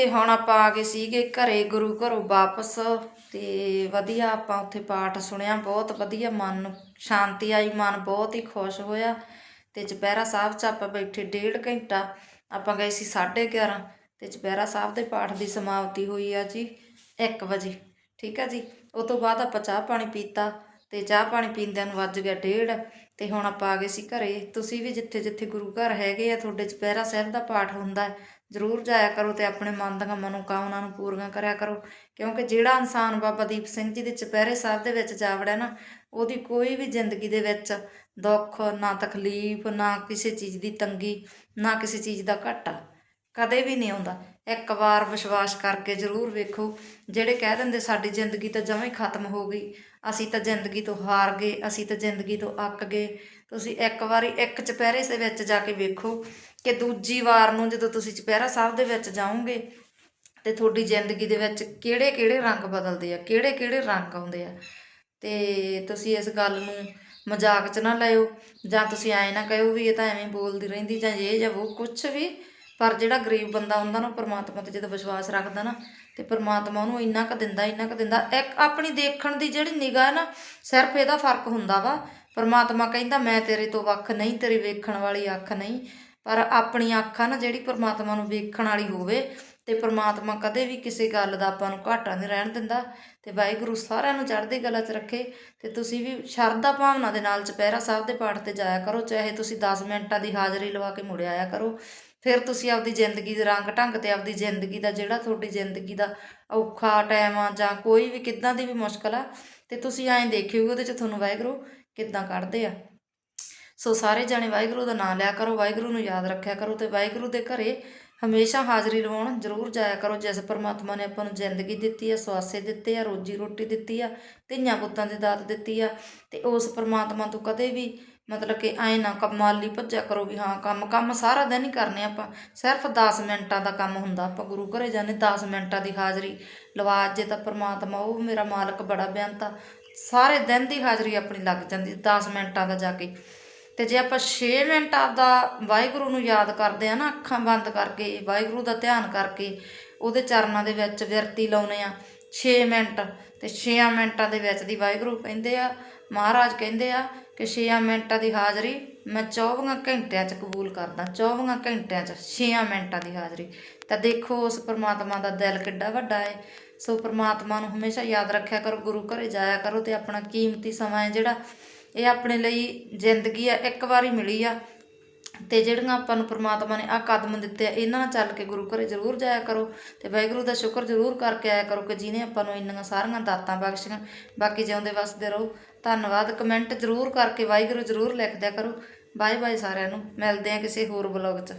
ਤੇ ਹੁਣ ਆਪਾਂ ਆ ਗਏ ਸੀਗੇ ਘਰੇ, ਗੁਰੂ ਘਰੋਂ ਵਾਪਸ ਤੇ ਵਧੀਆ ਆਪਾਂ ਉੱਥੇ ਪਾਠ ਸੁਣਿਆ, ਬਹੁਤ ਵਧੀਆ ਮਨ ਨੂੰ ਸ਼ਾਂਤੀ ਆਈ, ਮਨ ਬਹੁਤ ਹੀ ਖੁਸ਼ ਹੋਇਆ ਤੇ ਚੁਪਹਿਰਾ ਸਾਹਿਬ 'ਚ ਆਪਾਂ ਬੈਠੇ ਡੇਢ ਘੰਟਾ, ਆਪਾਂ ਗਏ ਸੀ 11:30 ਤੇ ਚੁਪਹਿਰਾ ਸਾਹਿਬ ਦੇ ਪਾਠ ਦੀ ਸਮਾਪਤੀ ਹੋਈ ਆ ਜੀ 1 ਵਜੇ, ਠੀਕ ਆ ਜੀ? ਉਸ ਤੋਂ ਬਾਅਦ ਆਪਾਂ ਚਾਹ ਪਾਣੀ ਪੀਤਾ ਤੇ ਚਾਹ ਪਾਣੀ ਪੀਂਦਿਆਂ ਨੂੰ ਵੱਜ ਗਿਆ ਡੇਢ ਤੇ ਹੁਣ ਆਪਾਂ ਆ ਗਏ ਸੀ ਘਰੇ। ਤੁਸੀਂ ਵੀ ਜਿੱਥੇ ਜਿੱਥੇ ਗੁਰੂ ਘਰ ਹੈਗੇ ਆ, ਤੁਹਾਡੇ ਚੁਪਹਿਰਾ ਸਾਹਿਬ ਦਾ ਪਾਠ ਹੁੰਦਾ ਜ਼ਰੂਰ ਜਾਇਆ ਕਰੋ ਤੇ ਆਪਣੇ ਮਨ ਦੀਆਂ ਮਨੋਕਾਮਨਾ ਨੂੰ ਪੂਰੀਆਂ ਕਰਿਆ ਕਰੋ। ਕਿਉਂਕਿ ਜਿਹੜਾ ਇਨਸਾਨ ਬਾਬਾ ਦੀਪ ਸਿੰਘ ਜੀ ਦੇ ਚੁਪਹਿਰੇ ਸਾਹਿਬ ਦੇ ਵਿੱਚ ਜਾ ਵੜਿਆ ਨਾ, ਉਹਦੀ ਕੋਈ ਵੀ ਜ਼ਿੰਦਗੀ ਦੇ ਵਿੱਚ ਦੁੱਖ ਨਾ ਤਕਲੀਫ, ਨਾ ਕਿਸੇ ਚੀਜ਼ ਦੀ ਤੰਗੀ, ਨਾ ਕਿਸੇ ਚੀਜ਼ ਦਾ ਘਾਟਾ। ਕਦੇ ਵੀ ਨਹੀਂ ਆਉਂਦਾ। ਇੱਕ ਵਾਰ ਵਿਸ਼ਵਾਸ ਕਰਕੇ ਜ਼ਰੂਰ ਵੇਖੋ, ਜਿਹੜੇ ਕਹਿ ਦਿੰਦੇ ਸਾਡੀ ਜ਼ਿੰਦਗੀ ਤਾਂ ਜਮਾਂ ਹੀ ਖਤਮ ਹੋ ਗਈ। ਅਸੀਂ ਤਾਂ ਜ਼ਿੰਦਗੀ ਤੋਂ ਹਾਰ ਗਏ, ਅਸੀਂ ਤਾਂ ਜ਼ਿੰਦਗੀ ਤੋਂ ਅੱਕ ਗਏ। ਤੁਸੀਂ ਇੱਕ ਵਾਰੀ ਇੱਕ ਚੁਪਹਿਰੇ ਦੇ ਵਿੱਚ ਜਾ ਕੇ ਵੇਖੋ ਕਿ ਦੂਜੀ ਵਾਰ ਨੂੰ ਜਦੋਂ ਤੁਸੀਂ ਚੁਪਹਿਰਾ ਸਾਹਿਬ ਦੇ ਵਿੱਚ ਜਾਓਗੇ ਤੇ ਤੁਹਾਡੀ ਜ਼ਿੰਦਗੀ ਦੇ ਵਿੱਚ ਕਿਹੜੇ ਕਿਹੜੇ ਰੰਗ ਬਦਲਦੇ ਆ ਕਿਹੜੇ ਕਿਹੜੇ ਰੰਗ ਆਉਂਦੇ ਆ। ਤੇ ਤੁਸੀਂ ਇਸ ਗੱਲ ਨੂੰ ਮਜ਼ਾਕ 'ਚ ਨਾ ਲਿਓ ਜਾਂ ਤੁਸੀਂ ਐਂ ਨਾ ਕਹਿਓ ਵੀ ਇਹ ਤਾਂ ਐਵੇਂ ਬੋਲਦੀ ਰਹਿੰਦੀ ਜਾਂ ਇਹ ਜਾਂ ਉਹ ਕੁਝ ਵੀ ਪਰ ਜਿਹੜਾ ਗਰੀਬ ਬੰਦਾ ਹੁੰਦਾ ਨਾ ਪਰਮਾਤਮਾ ਤੇ ਜਦੋਂ ਵਿਸ਼ਵਾਸ ਰੱਖਦਾ ਨਾ, ਤੇ ਪਰਮਾਤਮਾ ਉਹਨੂੰ ਇੰਨਾ ਕੁ ਦਿੰਦਾ, ਇੰਨਾ ਕੁ ਦਿੰਦਾ। ਇੱਕ ਆਪਣੀ ਦੇਖਣ ਦੀ ਜਿਹੜੀ ਨਿਗਾਹ ਹੈ ਨਾ, ਸਿਰਫ ਇਹਦਾ ਫ਼ਰਕ ਹੁੰਦਾ ਵਾ। ਪਰਮਾਤਮਾ ਕਹਿੰਦਾ, ਮੈਂ ਤੇਰੇ ਤੋਂ ਵੱਖ ਨਹੀਂ, ਤੇਰੀ ਵੇਖਣ ਵਾਲੀ ਅੱਖ ਨਹੀਂ। ਪਰ ਆਪਣੀ ਅੱਖ ਆ ਨਾ ਜਿਹੜੀ ਪਰਮਾਤਮਾ ਨੂੰ ਵੇਖਣ ਵਾਲੀ ਹੋਵੇ ਤੇ ਪ੍ਰਮਾਤਮਾ ਕਦੇ ਵੀ ਕਿਸੇ ਗੱਲ ਦਾ ਆਪਾਂ ਨੂੰ ਘਾਟਾ ਨਹੀਂ ਰਹਿਣ ਦਿੰਦਾ ਤੇ ਵਾਹਿਗੁਰੂ ਸਾਰਿਆਂ ਨੂੰ ਚੜ੍ਹਦੀ ਕਲਾ 'ਚ ਰੱਖੇ ਤੇ ਤੁਸੀਂ ਵੀ ਸ਼ਰਧਾ ਭਾਵਨਾ ਦੇ ਨਾਲ ਚੁਪਹਿਰਾ ਸਾਹਿਬ ਦੇ ਪਾਠ ਤੇ ਜਾਇਆ ਕਰੋ, ਚਾਹੇ ਤੁਸੀਂ 10 ਮਿੰਟਾਂ ਦੀ ਹਾਜ਼ਰੀ ਲਵਾ ਕੇ ਮੁੜ ਆਇਆ ਕਰੋ, ਫਿਰ ਤੁਸੀਂ ਆਪਦੀ ਜ਼ਿੰਦਗੀ ਦੇ ਰੰਗ ਢੰਗ ਤੇ ਆਪਦੀ ਜ਼ਿੰਦਗੀ ਦਾ ਜਿਹੜਾ ਤੁਹਾਡੀ ਜ਼ਿੰਦਗੀ ਦਾ ਔਖਾ ਟਾਈਮ ਆ ਜਾਂ ਕੋਈ ਵੀ ਕਿੱਦਾਂ ਦੀ ਵੀ ਮੁਸ਼ਕਲ ਆ, ਤੇ ਤੁਸੀਂ ਐਂ ਦੇਖਿਓ ਉਹਦੇ 'ਚ ਤੁਹਾਨੂੰ ਵਾਹਿਗੁਰੂ ਕਿੱਦਾਂ ਕੱਢਦੇ ਆ। ਸੋ ਸਾਰੇ ਜਾਣੇ ਵਾਹਿਗੁਰੂ ਦਾ ਨਾਮ ਲਿਆ ਕਰੋ, ਵਾਹਿਗੁਰੂ ਨੂੰ ਯਾਦ ਰੱਖਿਆ ਕਰੋ ਤੇ ਵਾਹਿਗੁਰੂ ਦੇ ਘਰੇ ਹਮੇਸ਼ਾ ਹਾਜ਼ਰੀ ਲਵਾਉਣ ਜ਼ਰੂਰ ਜਾਇਆ ਕਰੋ, ਜਿਸ ਪਰਮਾਤਮਾ ਨੇ ਆਪਾਂ ਨੂੰ ਜ਼ਿੰਦਗੀ ਦਿੱਤੀ ਆ, ਸਵਾਸੇ ਦਿੱਤੇ ਆ, ਰੋਜੀ ਰੋਟੀ ਦਿੱਤੀ ਆ, ਧੀਆਂ ਪੁੱਤਾਂ ਦੀ ਦਾਤ ਦਿੱਤੀ ਆ, ਤੇ ਉਸ ਪਰਮਾਤਮਾ ਤੋਂ ਕਦੇ ਵੀ ਮਤਲਬ ਕਿ ਐ ਨਾ ਕਮਾਲੀ ਭੱਜਿਆ ਕਰੋ ਵੀ ਹਾਂ, ਕੰਮ ਕੰਮ ਸਾਰਾ ਦਿਨ ਹੀ ਕਰਨੇ ਆਪਾਂ। ਸਿਰਫ 10 ਮਿੰਟਾਂ ਦਾ ਕੰਮ ਹੁੰਦਾ, ਆਪਾਂ ਗੁਰੂ ਘਰੇ ਜਾਂਦੇ 10 ਮਿੰਟਾਂ ਦੀ ਹਾਜ਼ਰੀ ਲਵਾ, ਜੇ ਤਾਂ ਪਰਮਾਤਮਾ ਉਹ ਮੇਰਾ ਮਾਲਕ ਬੜਾ ਬਿਆਨਤਾ ਸਾਰੇ ਦਿਨ ਦੀ ਹਾਜ਼ਰੀ ਆਪਣੀ ਲੱਗ ਜਾਂਦੀ 10 ਮਿੰਟਾਂ ਦਾ ਜਾ ਕੇ। ਤੇ ਜੇ ਆਪਾਂ 6 ਮਿੰਟ ਆਪਦਾ ਵਾਹਿਗੁਰੂ ਨੂੰ ਯਾਦ ਕਰਦੇ ਆ ਨਾ, ਅੱਖਾਂ ਬੰਦ ਕਰਕੇ, ਵਾਹਿਗੁਰੂ ਦਾ ਧਿਆਨ ਕਰਕੇ, ਉਹਦੇ ਚਰਨਾਂ ਦੇ ਵਿੱਚ ਵਿਰਤੀ ਲਾਉਨੇ ਆ। 6 ਮਿੰਟ ਤੇ 6 ਮਿੰਟਾਂ ਦੇ ਵਿੱਚ ਦੀ ਵਾਹਿਗੁਰੂ ਕਹਿੰਦੇ ਆ, ਮਹਾਰਾਜ ਕਹਿੰਦੇ ਆ ਕਿ 6 ਮਿੰਟਾਂ ਦੀ ਹਾਜ਼ਰੀ ਮੈਂ 24 ਘੰਟਿਆਂ 'ਚ ਕਬੂਲ ਕਰਦਾ 24 ਘੰਟਿਆਂ 'ਚ 6 ਮਿੰਟਾਂ ਦੀ ਹਾਜ਼ਰੀ। ਤਾਂ ਦੇਖੋ, ਉਸ ਪਰਮਾਤਮਾ ਦਾ ਦਿਲ ਕਿੱਡਾ ਵੱਡਾ ਹੈ ਸੋ ਪਰਮਾਤਮਾ ਨੂੰ ਹਮੇਸ਼ਾ ਯਾਦ ਰੱਖਿਆ ਕਰੋ, ਗੁਰੂ ਘਰੇ ਜਾਇਆ ਕਰੋ ਤੇ ਆਪਣਾ ਕੀਮਤੀ ਸਮਾਂ ਹੈ ਜਿਹੜਾ ਇਹ ਆਪਣੇ ਲਈ ਜ਼ਿੰਦਗੀ ਆ, ਇੱਕ ਵਾਰੀ ਮਿਲੀ ਆ। ਤੇ ਜਿਹੜੀਆਂ ਆਪਾਂ ਨੂੰ ਪ੍ਰਮਾਤਮਾ ਨੇ ਆ ਕਦਮ ਦਿੱਤੇ ਆ, ਇਹਨਾਂ ਨਾਲ ਚੱਲ ਕੇ ਗੁਰੂ ਘਰੇ ਜ਼ਰੂਰ ਜਾਇਆ ਕਰੋ ਤੇ ਵਾਹਿਗੁਰੂ ਦਾ ਸ਼ੁਕਰ ਜ਼ਰੂਰ ਕਰਕੇ ਆਇਆ ਕਰੋ ਕਿ ਜਿਹਨੇ ਆਪਾਂ ਨੂੰ ਇੰਨੀਆਂ ਸਾਰੀਆਂ ਦਾਤਾਂ ਬਖਸ਼ੀਆਂ, ਬਾਕੀ ਜਿਉਂਦੇ ਵਸਦੇ ਰਹੋ। ਧੰਨਵਾਦ, ਕਮੈਂਟ ਜ਼ਰੂਰ ਕਰਕੇ ਵਾਹਿਗੁਰੂ ਜ਼ਰੂਰ ਲਿਖ ਦਿਆ ਕਰੋ। ਬਾਏ ਬਾਏ ਸਾਰਿਆਂ ਨੂੰ, ਮਿਲਦੇ ਆ ਕਿਸੇ ਹੋਰ ਬਲੌਗ 'ਚ।